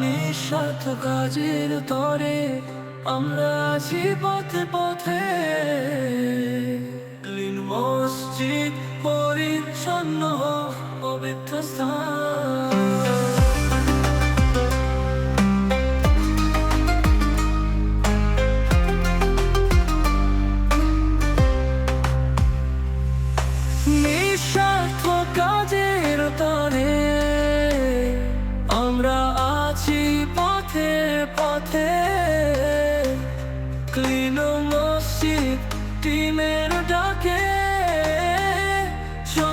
নিঃস্বার্থ কাজের তরে আমরা আছি পথে পথে। মসজিদ পরিচ্ছন্ন পবিত্র স্থান।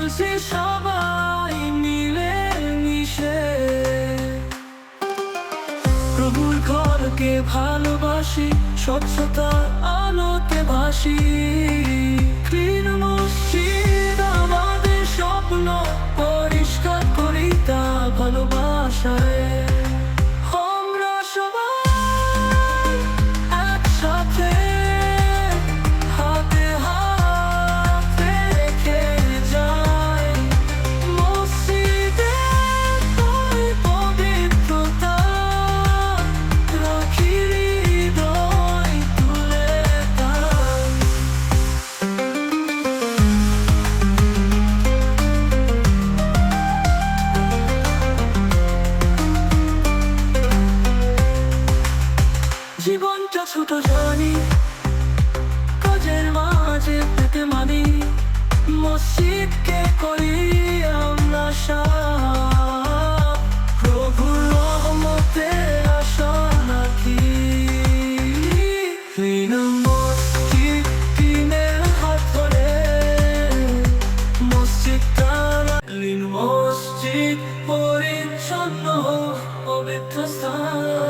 চলছে সবাই মিলে মিশে। প্রভুর ঘরকে ভালোবাসি স্বচ্ছতা আলোকে ভাসি। জীবনটা ছোট জানি, কাজের মাঝে পেতে মানি, মসজিদকে করি আমরা প্রভুর রহমতে আশা তারা মসজিদ পরিচ্ছন্ন পবিত্র স্থান।